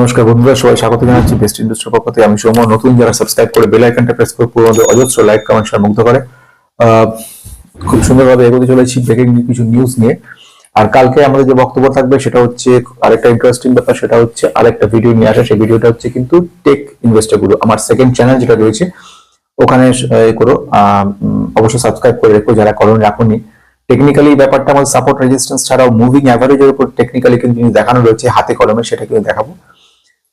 নমস্কার বন্ধুরা সবাই স্বাগত জানাচ্ছি বেস্ট ইন্ডাস্ট্রি পক্ষ থেকে। আমি সৌম্য। নতুন যারা সাবস্ক্রাইব করে বেল আইকনটা প্রেস করে পুরো অজস্র লাইক কমেন্ট শেয়ার মুগ্ধ করে। খুব সুন্দরভাবে এগোতে চলেছি ব্রেকিং কিছু নিউজ নিয়ে। আর কালকে আমাদের যে বক্তব্য থাকবে, সেটা হচ্ছে আরেকটা ইন্টারেস্টিং ব্যাপার, সেটা হচ্ছে আরেকটা ভিডিও নিয়ে আসা। সেই ভিডিওটা হচ্ছে কিন্তু টেক ইনভেস্টারগুলো আমার সেকেন্ড চ্যানেল যেটা রয়েছে, ওখানে করো অবশ্যই সাবস্ক্রাইব করে রেখো যারা করো রাখুনি। টেকনিক্যালি ব্যাপারটা আমাদের সাপোর্ট রেজিস্ট্যান্স ছাড়াও মুভিং অ্যাভারেজের উপর টেকনিক্যালি কিন্তু দেখানো রয়েছে, হাতে কলমে সেটা কিন্তু দেখাবো।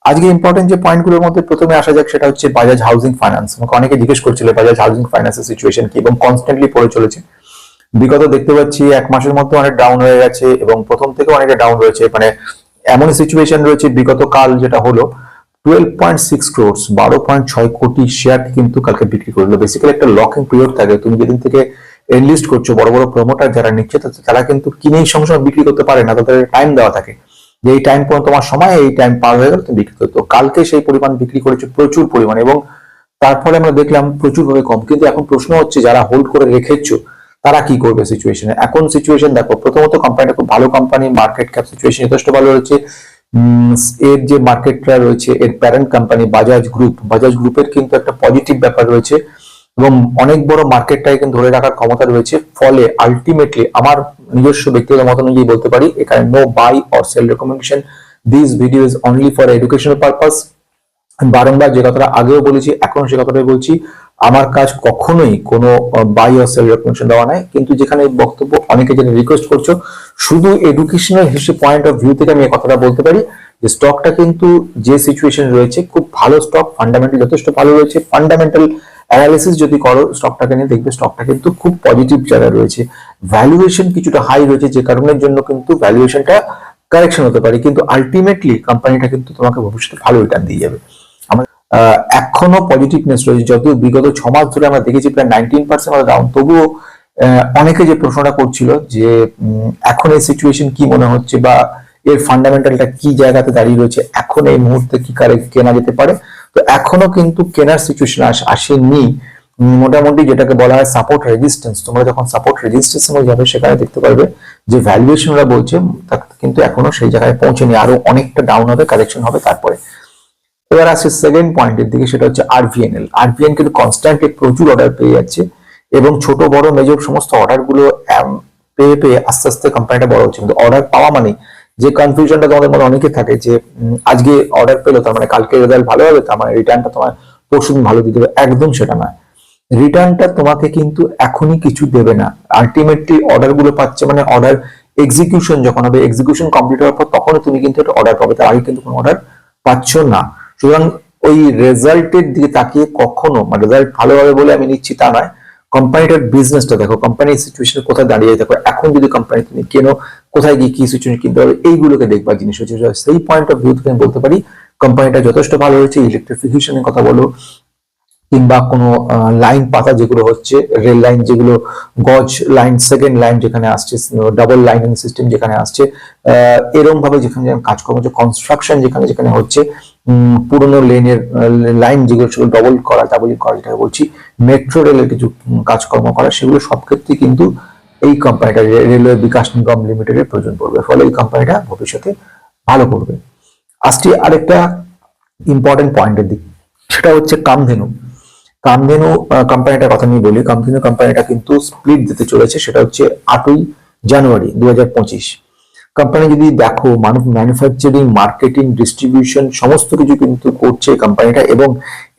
আজকে ইম্পর্টেন্ট যে পয়েন্টগুলোর মধ্যে প্রথমে আসা যাক সেটা হচ্ছে বাজাজ হাউজিং ফাইন্যান্স আমাকে অনেকে জিজ্ঞেস করছিল বাজাজ হাউজিং ফাইন্যান্সের সিচুয়েশন কি এবং কনস্ট্যান্টলি পড়ে চলেছে। বিগত দেখতে পাচ্ছি এক মাসের মধ্যে অনেক ডাউন হয়ে গেছে এবং প্রথম থেকে অনেকটা ডাউন রয়েছে। মানে এমন সিচুয়েশন রয়েছে বিগত কাল যেটা হলো টুয়েলভ পয়েন্ট সিক্স ক্রোর্স বারো পয়েন্ট ছয় কোটি শেয়ার কিন্তু কালকে বিক্রি করল বেসিক্যালি একটা লকিং পিরিয়ড থাকে। তুমি যেদিন থেকে এনলিস্ট করছ, বড় বড় প্রমোটার যারা নিচ্ছে, তারা কিন্তু কিনেই সঙ্গে সঙ্গে বিক্রি করতে পারে না, তাদের টাইম দেওয়া থাকে। যে এই টাইম পর্যন্ত তোমার সময়, এই টাইম পার হয়ে গেল, তুমি বিক্রি করতো কালকে সেই পরিমাণ বিক্রি করেছ, প্রচুর পরিমাণ এবং তারপরে আমরা দেখলাম প্রচুর ভাবে কম। কিন্তু এখন প্রশ্ন হচ্ছে, যারা হোল্ড করে রেখেছো, তারা কি করবে সিচুয়েশনে এখন সিচুয়েশন দেখো, প্রথমত কোম্পানিটা খুব ভালো কোম্পানি মার্কেট ক্যাপ সিচুয়েশন যথেষ্ট ভালো রয়েছে। এর যে মার্কেটটা রয়েছে, এর parent company Bajaj group Bajaj গ্রুপের কিন্তু একটা পজিটিভ ব্যাপার রয়েছে। এবং অনেক বড় মার্কেটটাকে কিন্তু ধরে রাখার ক্ষমতা রয়েছে। ফলে আলটিমেটলি আমার নিজস্ব ব্যক্তিগত মত অনুযায়ী বলতে পারি, এখানে no buy or sell recommendation this video is only for educational purpose বারংবার যে কথাটা আগেও বলেছি এখন সে কথাটাই বলছি। আমার কাজ কখনোই কোনো বাই অর সেল রেকমেন্ডেশন দেওয়া নাই কিন্তু যেখানে বক্তব্য অনেকে যেটা রিকোয়েস্ট করছ, শুধু এডুকেশনাল হিসেবে পয়েন্ট অফ ভিউ থেকে আমি এই কথাটা বলতে পারি যে স্টকটা কিন্তু যে সিচুয়েশন রয়েছে, খুব ভালো স্টক ফান্ডামেন্টাল যথেষ্ট ভালো রয়েছে। ফান্ডামেন্টাল অ্যানালিসিস যদি করো স্টকটাকে নিয়ে দেখবে স্টকটা কিন্তু খুব পজিটিভ জায়গায় রয়েছে। ভ্যালুয়েশন কিছুটা হাই রয়েছে, যে কারণের জন্য কিন্তু ভ্যালুয়েশনটা কারেকশন হতে পারে। কিন্তু আলটিমেটলি কোম্পানিটা কিন্তু তোমাকে ভবিষ্যতে ভালো রিটার্ন দিয়ে যাবে। আমার এখনও পজিটিভনেস রয়েছে। যদিও বিগত ছ মাস ধরে আমরা দেখেছি প্রায় নাইনটিন পার্সেন্ট আমরা ডাউন তবুও অনেকে যে প্রশ্নটা করছিল যে এখন এই সিচুয়েশন কি মনে হচ্ছে বা এর ফান্ডামেন্টালটা কি জায়গাতে দাঁড়িয়ে রয়েছে, এখন এই মুহূর্তে কি কারে কেনা যেতে পারে তো এখনও কিন্তু কেনার সিচুয়েশন আসেনি। মোটামুটি যেটাকে বলা হয় সাপোর্ট রেজিস্ট্যান্স তোমরা যখন সাপোর্ট রেজিস্ট্যান্স যাবে, সেখানে দেখতে পারবে যে ভ্যালুয়েশন ওরা বলছে কিন্তু এখনও সেই জায়গায় পৌঁছেনি। আরও অনেকটা ডাউন হবে কারেকশন হবে তারপরে। এবার আসছে সেকেন্ড পয়েন্টের দিকে, সেটা হচ্ছে আরভিএনএল আরভিএন কিন্তু কনস্ট্যান্টলি প্রচুর অর্ডার পেয়ে যাচ্ছে এবং ছোট, বড় মেজর সমস্ত অর্ডারগুলো পেয়ে পেয়ে আস্তে আস্তে কোম্পানিটা বড় হচ্ছে। কিন্তু অর্ডার পাওয়া মানে যে কনফিউশনটা তোমাদের মধ্যে অনেকে থাকে যে আজকে অর্ডার পেল, তার মানে কালকে রেজাল্ট ভালো হবে, তার মানে রিটার্নটা তোমার পরশু ভালো দিতে হবে। একদম সেটা নয়। রিটার্নটা তোমাকে কিন্তু এখনই কিছু দেবে না। আলটিমেটলি অর্ডারগুলো পাচ্ছে মানে অর্ডার এক্সিকিউশন যখন হবে এক্সিকিউশন কমপ্লিট হওয়ার পর তখনই তুমি কিন্তু একটা অর্ডার পাবে, তার আগে কিন্তু কোনো অর্ডার পাচ্ছ না। সুতরাং ওই রেজাল্টের দিকে তাকিয়ে কখনো মানে রেজাল্ট ভালো হবে বলে আমি নিচ্ছি তা নয়। কোম্পানিটার বিজনেসটা দেখো কোম্পানির সিচুয়েশন কোথায় দাঁড়িয়ে দেখো। এখন যদি কোম্পানি তুমি কেনো কোথায় গিয়ে কি সিচুয়েশন কিনতে হবে এইগুলোকে দেখবার জিনিস হচ্ছে সেই পয়েন্ট অফ ভিউ থেকে আমি বলতে পারি কোম্পানিটা যথেষ্ট ভালো হয়েছে ইলেকট্রিফিকেশনের কথা বলো, কিংবা কোনো লাইন পাতা যেগুলো হচ্ছে রেল লাইন যেগুলো, গজ লাইন সেকেন্ড লাইন যেখানে আসছে ডাবল লাইনিং সিস্টেম যেখানে আসছে এরকম ভাবে যেখানে যেখানে কাজকর্ম হচ্ছে কনস্ট্রাকশন যেখানে যেখানে হচ্ছে পুরোনো লেনের লাইন যেগুলো সেগুলো ডবল করা ডাবলিং করা যেটা বলছি মেট্রো রেলের কিছু কাজকর্ম করা, সেগুলো সব ক্ষেত্রে কিন্তু এই কোম্পানিটা রেলওয়ে বিকাশ নিগম লিমিটেডের প্রয়োজন পড়বে। ফলে এই কোম্পানিটা ভবিষ্যতে ভালো করবে। আসছি আরেকটা ইম্পর্টেন্ট পয়েন্টের দিক, সেটা হচ্ছে কামধেনু। কামধেনু কোম্পানিটার কথা নিয়ে বলি। কামধেনু কোম্পানিটা কিন্তু স্প্লিট দিতে চলেছে, সেটা হচ্ছে আটই জানুয়ারি দু হাজার পঁচিশ। কোম্পানি যদি দেখো মানুষ ম্যানুফ্যাকচারিং মার্কেটিং ডিস্ট্রিবিউশন সমস্ত কিছু কিন্তু করছে কোম্পানিটা এবং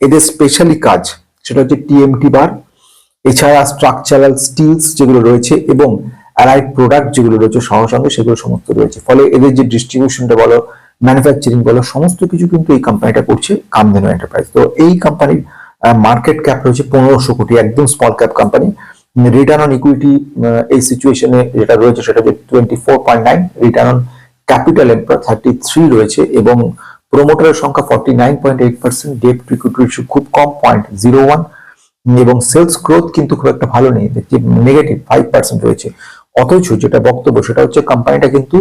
এদের স্পেশালি কাজ, সেটা হচ্ছে টিএমটি বার এছাড়া স্ট্রাকচারাল স্টিলস যেগুলো রয়েছে এবং অ্যালাইড প্রোডাক্ট যেগুলো রয়েছে সহ সঙ্গে সেগুলো সমস্ত রয়েছে। ফলে এদের যে ডিস্ট্রিবিউশনটা বলো ম্যানুফ্যাকচারিং বলো, সমস্ত কিছু কিন্তু এই কোম্পানিটা করছে কামধেনু এন্টারপ্রাইজ তো এই কোম্পানির মার্কেট ক্যাপ রয়েছে পনেরোশো কোটি, একদম small cap company return on equity এই সিচুয়েশনে যেটা রয়েছে সেটা হচ্ছে twenty four point nine return on capital employ thirty three রয়েছে এবং প্রোমোটারের সংখ্যা forty nine point eight percent debt equity খুব কম পয়েন্ট জিরো ওয়ান এবং সেলস গ্রোথ কিন্তু খুব একটা ভালো নেই দেখছি নেগেটিভ ফাইভ পার্সেন্ট রয়েছে। অথচ যেটা বক্তব্য, সেটা হচ্ছে কোম্পানিটা কিন্তু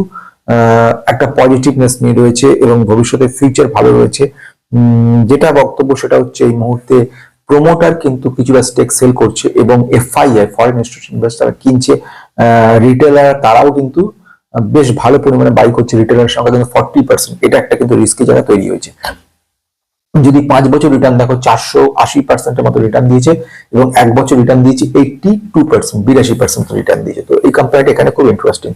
একটা পজিটিভনেস নিয়ে রয়েছে এবং ভবিষ্যতে ফিউচার ভালো রয়েছে। যেটা বক্তব্য, সেটা হচ্ছে এই মুহূর্তে প্রমোটার কিন্তু কিছুটা স্টেক সেল করছে এবং এফআইআই ফরেন ইনস্টিটিউশন ইনভেস্টার কিনছে রিটেলার তারাও কিন্তু বেশ ভালো পরিমাণে বাই করছে। রিটার্নের সঙ্গে কিন্তু ফর্টি পার্সেন্ট এটা একটা কিন্তু রিস্কি জায়গা তৈরি হয়েছে। যদি পাঁচ বছর রিটার্ন দেখো, চারশো আশি পার্সেন্টের মতো রিটার্ন দিয়েছে এবং এক বছর রিটার্ন দিয়েছে এইটটি টু পার্সেন্ট বিরাশি পার্সেন্ট রিটার্ন দিয়েছে। তো এই কোম্পানিটা এখানে খুব ইন্টারেস্টিং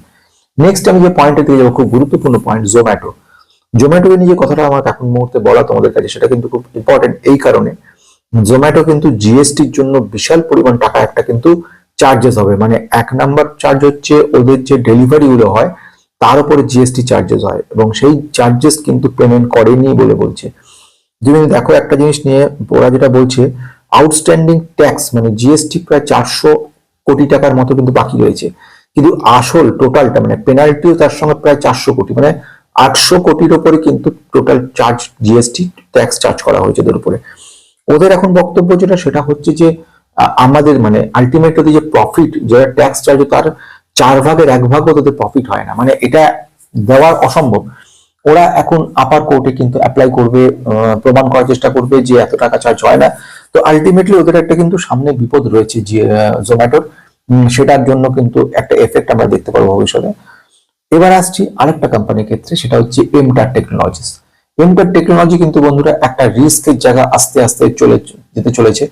নেক্সট আমি যে পয়েন্টে দিয়ে যাব, খুব গুরুত্বপূর্ণ পয়েন্ট জোম্যাটো জোম্যাটো নিয়ে যে কথাটা আমার এখন মুহূর্তে বলা তোমাদের কাছে, সেটা কিন্তু খুব ইম্পর্টেন্ট এই কারণে। জোম্যাটো কিন্তু জিএসটির জন্য বিশাল পরিমাণ টাকা একটা কিন্তু চার্জেস হবে। মানে এক নাম্বার চার্জ হচ্ছে ওদের যে ডেলিভারিগুলো হয়, তার উপরে জিএসটি চার্জেস হয়। এবং সেই চার্জেস কিন্তু পেমেন্ট করেনি বলে বলছে। যদি দেখো একটা জিনিস নিয়ে ওরা যেটা বলছে আউটস্ট্যান্ডিং ট্যাক্স মানে জিএসটি প্রায় চারশো কোটি টাকার মতো কিন্তু বাকি রয়েছে। কিন্তু আসল টোটালটা মানে পেনাল্টিও তার সঙ্গে প্রায় চারশো কোটি মানে আটশো কোটির ওপরে কিন্তু total charge GST tax charge করা হয়েছে ওদের উপরে। ওদের এখন বক্তব্য যেটা, সেটা হচ্ছে যে আমাদের মানে আলটিমেটলি যে প্রফিট যারা ট্যাক্স চার্জ তার চার ভাগের এক ভাগও তাদের প্রফিট হয় না। মানে এটা দেওয়ার অসম্ভব। ওরা এখন আপার কোর্টে কিন্তু অ্যাপ্লাই করবে প্রমাণ করার চেষ্টা করবে যে এত টাকা চার্জ হয় না। তো আলটিমেটলি ওদের একটা কিন্তু সামনে বিপদ রয়েছে যে জোম্যাটোর সেটার জন্য কিন্তু একটা এফেক্ট আমরা দেখতে পারব ভবিষ্যতে। এবার আসছি আরেকটা কোম্পানির ক্ষেত্রে, সেটা হচ্ছে এমটার টেকনোলজিস এমটার টেকনোলজি কিন্তু বন্ধুরা একটা রিস্কের জায়গা আস্তে আস্তে চলে, যেতে চলেছে।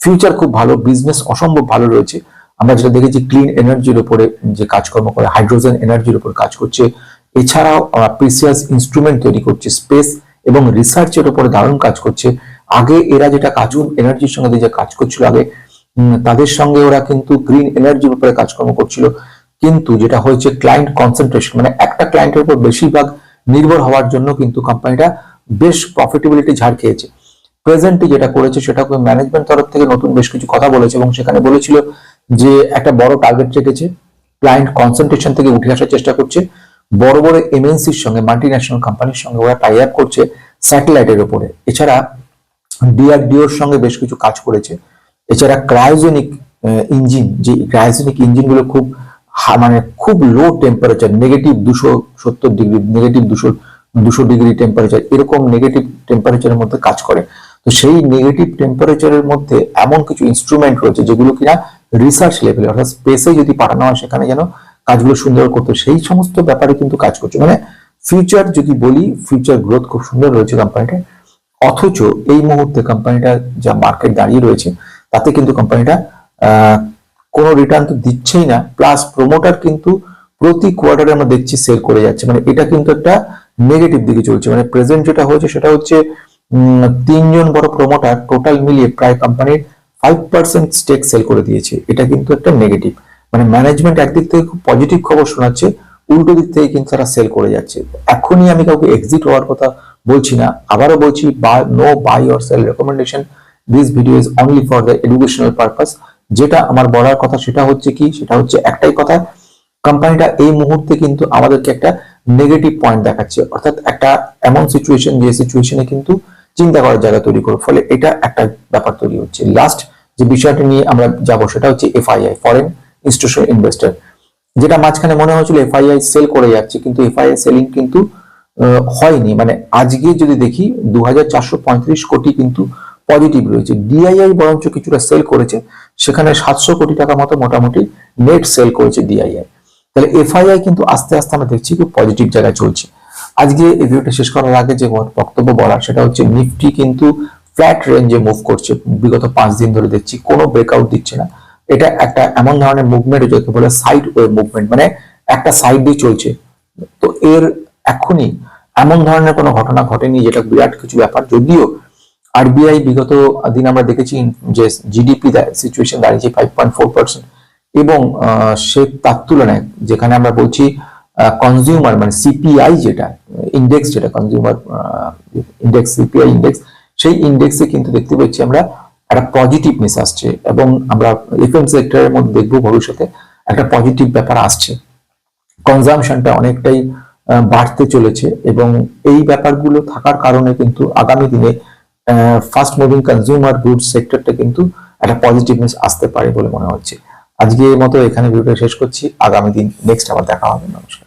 ফিউচার খুব ভালো বিজনেস অসম্ভব ভালো রয়েছে। আমরা যেটা দেখেছি ক্লিন এনার্জির উপরে যে কাজকর্ম করে হাইড্রোজেন এনার্জির উপর কাজ করছে। এছাড়াও প্রিসিয়াস ইনস্ট্রুমেন্ট তৈরি করছে স্পেস এবং রিসার্চের উপরে দারুণ কাজ করছে। আগে এরা যেটা কাজুন এনার্জির সঙ্গে যে কাজ করছিল, আগে তাদের সঙ্গে ওরা কিন্তু গ্রিন এনার্জির উপরে কাজকর্ম করছিল। কিন্তু যেটা হয়েছে ক্লায়েন্ট কনসেন্ট্রেশন মানে একটা ক্লায়েন্টের উপর বেশিরভাগ নির্ভর হওয়ার জন্য কিন্তু কোম্পানিটা বেশ প্রফিটেবিলিটি ঝাড় খেয়েছে। প্রেজেন্টে যেটা করেছে সেটা ম্যানেজমেন্ট তরফ থেকে নতুন বেশ কিছু কথা বলেছে এবং সেখানে বলেছিল যে একটা বড় টার্গেট রেখেছে ক্লায়েন্ট কনসেন্ট্রেশন থেকে উঠে আসার চেষ্টা করছে। বড় বড় এমএনসির সঙ্গে মাল্টি ন্যাশনাল কোম্পানির সঙ্গে ওরা টাই আপ করছে স্যাটেলাইটের উপরে। এছাড়া ডিআরডিওর সঙ্গে বেশ কিছু কাজ করেছে। এছাড়া ক্রায়োজেনিক ইঞ্জিন যে ক্রায়োজেনিক ইঞ্জিনগুলো খুব মানে খুব লো টেম্পারেচার নেগেটিভ দুশো সত্তর ডিগ্রি নেগেটিভ দুশো দুশো ডিগ্রি টেম্পারেচার এরকম নেগেটিভ টেম্পারেচারের মধ্যে কাজ করে। তো সেই নেগেটিভ টেম্পারেচারের মধ্যে এমন কিছু ইনস্ট্রুমেন্ট রয়েছে যেগুলো কিনা রিসার্চ লেভেলে অর্থাৎ স্পেসে যদি পাঠানো হয়, সেখানে যেন কাজগুলো সুন্দর করতো সেই সমস্ত ব্যাপারে কিন্তু কাজ করছে। মানে ফিউচার যদি বলি ফিউচার গ্রোথ খুব সুন্দর রয়েছে কোম্পানিটা অথচ এই মুহূর্তে কোম্পানিটা যা মার্কেট দাঁড়িয়ে রয়েছে, তাতে কিন্তু কোম্পানিটা কোনো রিটার্ন তো দিচ্ছেই না। প্লাস প্রমোটার কিন্তু প্রতি কোয়ার্টারে আমরা দেখছি সেল করে যাচ্ছে। মানে এটা কিন্তু একটা নেগেটিভ দিকে চলছে। মানে প্রেজেন্ট যেটা হয়েছে, সেটা হচ্ছে তিনজন বড় প্রমোটার টোটাল মিলিয়ে প্রায় কোম্পানির ফাইভ পার্সেন্ট স্টেক সেল করে দিয়েছে। এটা কিন্তু একটা নেগেটিভ মানে ম্যানেজমেন্ট একদিক থেকে খুব পজিটিভ খবর শোনাচ্ছে, উল্টো দিক থেকে কিন্তু তারা সেল করে যাচ্ছে। এখনই আমি কাউকে এক্সিট হওয়ার কথা বলছি না, আবারও বলছি no buy or sell recommendation this video is only for the educational purpose যেটা আমার বলার কথা সেটা হচ্ছে কি, সেটা হচ্ছে একটাই কথা কোম্পানিটা এই মুহূর্তে কিন্তু আমাদেরকে একটা নেগেটিভ পয়েন্ট দেখাচ্ছে। অর্থাৎ একটা এমন সিচুয়েশন যে সিচুয়েশনে কিন্তু চিন্তা করার জায়গা তৈরি করে। ফলে এটা একটা ব্যাপার তৈরি হচ্ছে। লাস্ট যে বিষয়টা নিয়ে আমরা যাব সেটা হচ্ছে এফআইআই ফরেন ইনস্টিটিউশনাল ইনভেস্টর যেটা মাঝখানে মনে হয়েছিল এফআইআই সেল করে যাচ্ছে, কিন্তু এফআইআই সেলিং কিন্তু হয়নি। মানে আজকে যদি দেখি দু কোটি কিন্তু পজিটিভ রয়েছে। ডিআইআই বরঞ্চ কিছুটা সেল করেছে, সেখানে সাতশো কোটি টাকা মতো মোটামুটি নেট সেল করেছে ডিআইআই তাহলে এফআইআই কিন্তু আস্তে আস্তে আমরা দেখছি খুব পজিটিভ জায়গায় চলছে। আজকে এই ভিডিওটা শেষ করার আগে যে বক্তব্য বলার, সেটা হচ্ছে নিফটি কিন্তু ফ্ল্যাট রেঞ্জে মুভ করছে। বিগত পাঁচ দিন ধরে দেখছি, কোনো ব্রেকআউট দিচ্ছে না। এটা একটা এমন ধরনের মুভমেন্ট যাকে বলে সাইড ওয়ে মুভমেন্ট মানে একটা সাইড দিয়ে চলছে। তো এর এখনই এমন ধরনের কোনো ঘটনা ঘটেনি যেটা বিরাট কিছু ব্যাপার। যদিও আরবিআই বিগত দিন আমরা দেখেছি যে জিডিপি সিচুয়েশন দাঁড়িয়েছে ফাইভ পয়েন্ট ফোর পার্সেন্ট এবং সে তার তুলনায় যেখানে আমরা বলছি কনজিউমার মানে সিপিআই যেটা ইন্ডেক্স যেটা কনজিউমার ইন্ডেক্স সিপিআই ইন্ডেক্স সেই ইন্ডেক্সে কিন্তু দেখতে পাচ্ছি আমরা একটা পজিটিভনেস আসছে এবং আমরা এফএম সেক্টরের মধ্যে দেখব ভবিষ্যতে একটা পজিটিভ ব্যাপার আসছে। কনজামশনটা অনেকটাই বাড়তে চলেছে এবং এই ব্যাপারগুলো থাকার কারণে কিন্তু আগামী দিনে ফাস্ট মুভিং কনজিউমার গুডস সেক্টরটা কিন্তু একটা পজিটিভনেস আসতে পারে বলে মনে হচ্ছে। আজকে এই মতো এখানে ভিডিওটা শেষ করছি। আগামী দিন নেক্সট আবার দেখা হবে। নমস্কার।